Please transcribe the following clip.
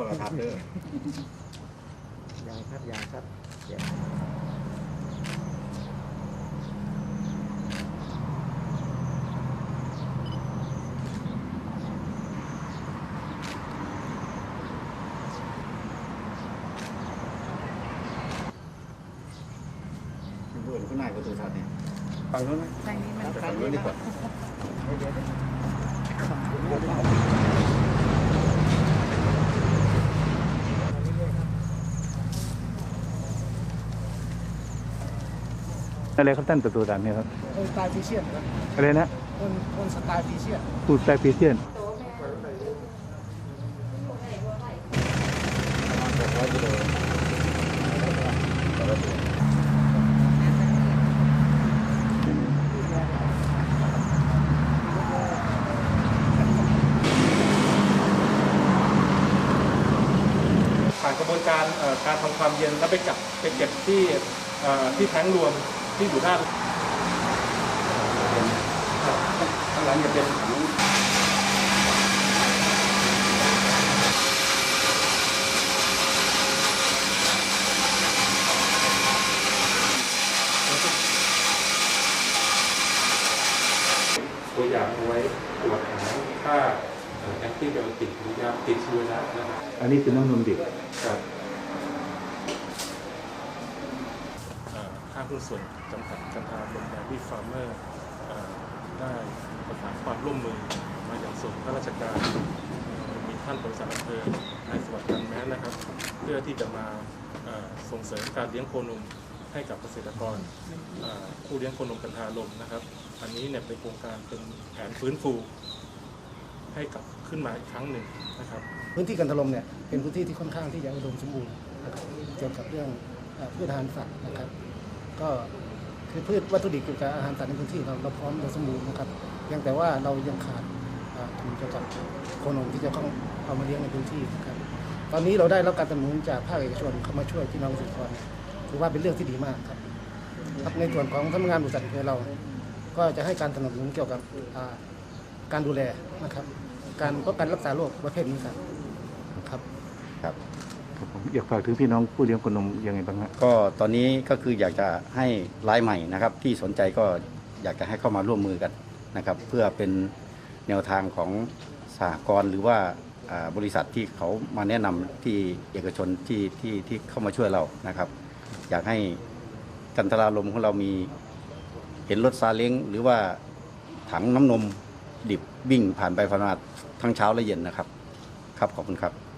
ยางครับยางครับยางเพื่อนคุณนายประตูทัศน์เนี่ยฝั่งนู้นไหมทางนี้มันไปฝั่งนู้นดีกว่า เดี๋ยวเดี๋ยว อะไรครับท่านประตูด่านเนี่ยครับคนสไตล์ฟิเชียนอะไรนะคนคนสไตล์ฟิเชียนปูดแปลปีเซียนผ่านกระบวนการการทำความเย็นแล้วไปจับไปเก็บที่ที่แท้งรวม ที่อยู่ด้านข้างหลังจะเป็นถังตัวอย่างเอาไว้ตรวจหาค่าแอนติไบโอติกหรือยาติดเชื้อนะนะครับอันนี้คือน้ำนมดิบครับ หุ้นส่วนจำกัดกันทาลมแดรี่ฟาร์มเมอร์ได้ประสานความร่วมมือมาอย่างส่วนข้าราชการมีท่านบริษัทอำเภอนายสวัสดิ์กันแม้นะครับ เพื่อที่จะมาส่งเสริมการเลี้ยงโคนมให้กับเกษตรกรผู้เลี้ยงโคนมกันทาลมนะครับ อันนี้เนี่ยเป็นโครงการเป็นแผนฟื้นฟูให้กลับขึ้นมาอีกครั้งหนึ่งนะครับพื้นที่กันทลมเนี่ยเป็นพื้นที่ที่ค่อนข้างที่จะอุดมสมบูรณ์เกี่ยวกับเรื่องพืชอาหารสัตว์นะครับ ก็คือพืชวัตถุดิบเกี่ยวกับอาหารสัตว์ในพื้นที่เราเราพร้อมเราสมบูรณ์นะครับเพียงแต่ว่าเรายังขาดเอ่อทุนเกี่ยวกับโคนมที่จะเข้าเอามาเลี้ยงในพื้นที่นะครับตอนนี้เราได้รับการสนับสนุนจากภาคเอกชนเข้ามาช่วยพี่น้องเกษตรกรถือว่าเป็นเรื่องที่ดีมากครับครับในส่วนของสำนักงานบริษัทของเรา ก็จะให้การสนับสนุนเกี่ยวกับการดูแลนะครับ การป้องกันรักษาโรคประเภทนี้ครับครับครับ อยากฝากถึงพี่น้องผู้เลี้ยงคนนมยังไงบ้างฮะก็ตอนนี้ก็คืออยากจะให้รายใหม่นะครับ ที่สนใจก็อยากจะให้เข้ามาร่วมมือกันนะครับ เพื่อเป็นแนวทางของสหกรณ์หรือว่าบริษัทที่เขามาแนะนำที่เอกชนที่ที่ที่เข้ามาช่วยเรานะครับ อยากให้กันทราลมของเรามีเห็นรถซาเล้งหรือว่าถังน้ำนมดิบวิ่งผ่านไปผ่านมาทั้งเช้าและเย็นนะครับ ครับขอบคุณครับ